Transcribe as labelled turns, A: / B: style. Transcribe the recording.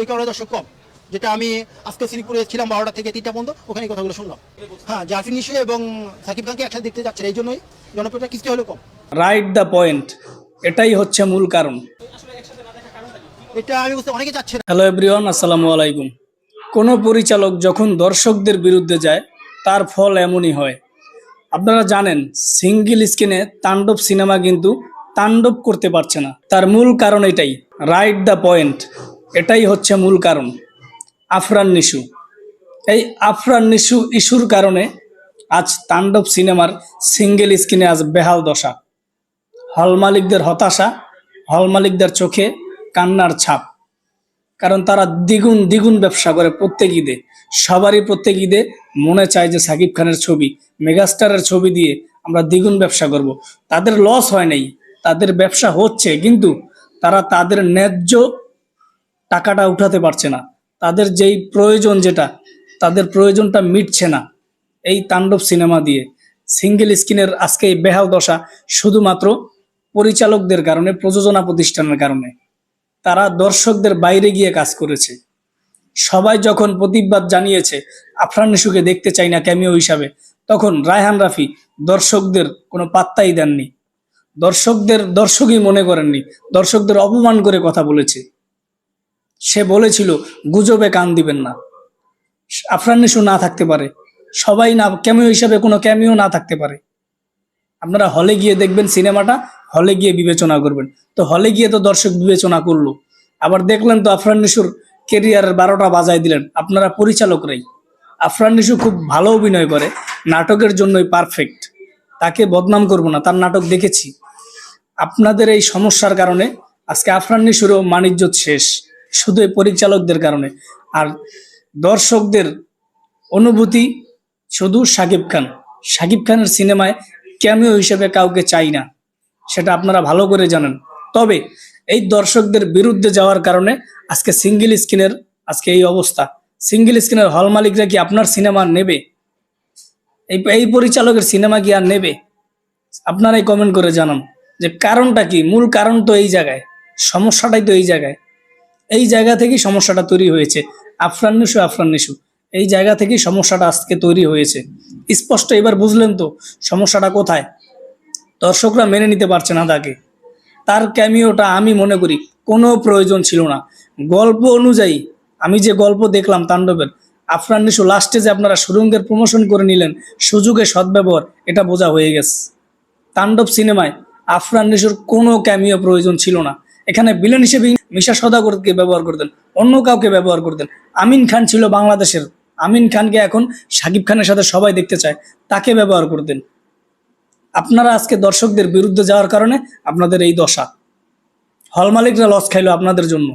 A: এই কারণে দর্শক কম। যেটা আমি আজকে শ্রীপুরে ছিলাম বারোটা থেকে তিনটা পর্যন্ত ওখানে কথাগুলো শুনলাম। হ্যাঁ জাফিন নিশু এবং সাকিব খানকে একসাথে দেখতে যাচ্ছে এই জন্যই জনপ্রিয়তা কিছুটা হলেও কম।
B: রাইট দ্য পয়েন্ট এটাই হচ্ছে মূল কারণ।
A: এটা আমি বুঝতে অনেকে যাচ্ছে
B: হ্যালো এভরিওয়ান আসসালামু আলাইকুম। কোনো পরিচালক যখন দর্শকদের বিরুদ্ধে যায় তার ফল এমনই হয়। আপনারা জানেন সিঙ্গেল স্ক্রিনে তাণ্ডব সিনেমা কিন্তু তাণ্ডব করতে পারছে না। তার মূল কারণ এটাই। রাইট দ্য পয়েন্ট এটাই হচ্ছে মূল কারণ, আফরান নিশু। এই আফরান নিশু ইস্যুর কারণে আজ তাণ্ডব সিনেমার সিঙ্গেল স্ক্রিনে আজ বেহাল দশা। হল মালিকদের হতাশা, হল মালিকদের চোখে কান্নার ছাপ। কারণ তারা দ্বিগুণ দ্বিগুণ ব্যবসা করে প্রত্যেক ঈদে। সবারই প্রত্যেক ঈদে মনে চায় যে সাকিব খানের ছবি, মেগাস্টারের ছবি দিয়ে আমরা দ্বিগুণ ব্যবসা করব। তাদের লস হয় নাই, তাদের ব্যবসা হচ্ছে, কিন্তু তারা তাদের ন্যায্য টাকাটা উঠাতে পারছে না। তাদের যেই প্রয়োজন যেটা, তাদের প্রয়োজনটা মিটছে না। এই তাণ্ডব সিনেমা দিয়ে সিঙ্গেল স্ক্রিনের আজকে এই বেহাল দশা শুধুমাত্র পরিচালকদের কারণে, প্রযোজনা প্রতিষ্ঠানের কারণে। তারা দর্শকদের বাইরে গিয়ে কাজ করেছে। সবাই যখন প্রতিবাদ জানিয়েছে, আফরান নিশুকে দেখতে চাই না ক্যামিও হিসাবে, তখন রায়হান রাফি দর্শকদের কোনো পাত্তাই দেননি। দর্শকদের, দর্শকই মনে করেননি, দর্শকদের অপমান করে কথা বলেছে। সে বলেছিল, গুজবে কান দিবেন না। আফরান নিশু না থাকতে পারে। সবাই না ক্যামিও হিসাবে কোনো ক্যামিও না থাকতে পারে। আপনারা হলে গিয়ে দেখবেন সিনেমাটা হলে গিয়ে বিবেচনা করবেন। তো হলে গিয়ে তো দর্শক বিবেচনা করল। আবার দেখলেন তো আফরান নিশুর কেরিয়ারের বারোটা বাজায় দিলেন। আপনারা পরিচালকরাই আফরান নিশু খুব ভালো অভিনয় করে, নাটকের জন্যই পারফেক্ট তাকে বদনাম করব না, তার নাটক দেখেছি। আপনাদের এই সমস্যার কারণে আজকে আফরান নিশুরও মানিজ্য শেষ। শুধু এই পরিচালকদের কারণে। আর দর্শকদের অনুভূতি শুধু সাকিব খান। সাকিব খানের সিনেমায় ক্যামিও হিসেবে কাউকে চাই না, সেটা আপনারা ভালো করে জানেন। তবে এই দর্শকদের বিরুদ্ধে যাওয়ার কারণে আজকে সিঙ্গেল স্ক্রিনের আজকে এই অবস্থা। সিঙ্গেল স্ক্রিনের হল মালিকরা কি আপনার সিনেমা নেবে? এই এই পরিচালকের সিনেমা কি আর নেবে? আপনারাই কমেন্ট করে জানান যে কারণটা কি? মূল কারণ তো এই জায়গায়, সমস্যাটাই তো এই জায়গায়। এই জায়গা থেকেই সমস্যাটা তৈরি হয়েছে। আফরান নিশু আফরান নিশু। এই জায়গা থেকেই সমস্যাটা আজকে তৈরি হয়েছে। স্পষ্ট এবার বুঝলেন তো সমস্যাটা কোথায়? দর্শকরা মেনে নিতে পারছে না তাকে। তার ক্যামিওটা আমি মনে করি কোনো প্রয়োজন ছিল না। গল্প অনুযায়ী আমি যে গল্প দেখলাম তাণ্ডবের, আফরান নিশু লাস্টে যে আপনারা সুরঙ্গের প্রমোশন করে নিলেন, সুযোগে সদ্ব্যবহার, এটা বোঝা হয়ে গেছে। তাণ্ডব সিনেমায় আফরান নিশুর কোনো ক্যামিও প্রয়োজন ছিল না। এখানে বিলেন হিসেবে মিশা সদাগরকে ব্যবহার করতেন, অন্য কাউকে ব্যবহার করতেন। আমিন খান ছিল বাংলাদেশের। আমিন খানকে এখন সাকিব খানের সাথে সবাই দেখতে চায়, তাকে ব্যবহার করতেন। আপনারা আজকে দর্শকদের বিরুদ্ধে যাওয়ার কারণে আপনাদের এই দশা। হল মালিকরা লস খাইলো আপনাদের জন্য।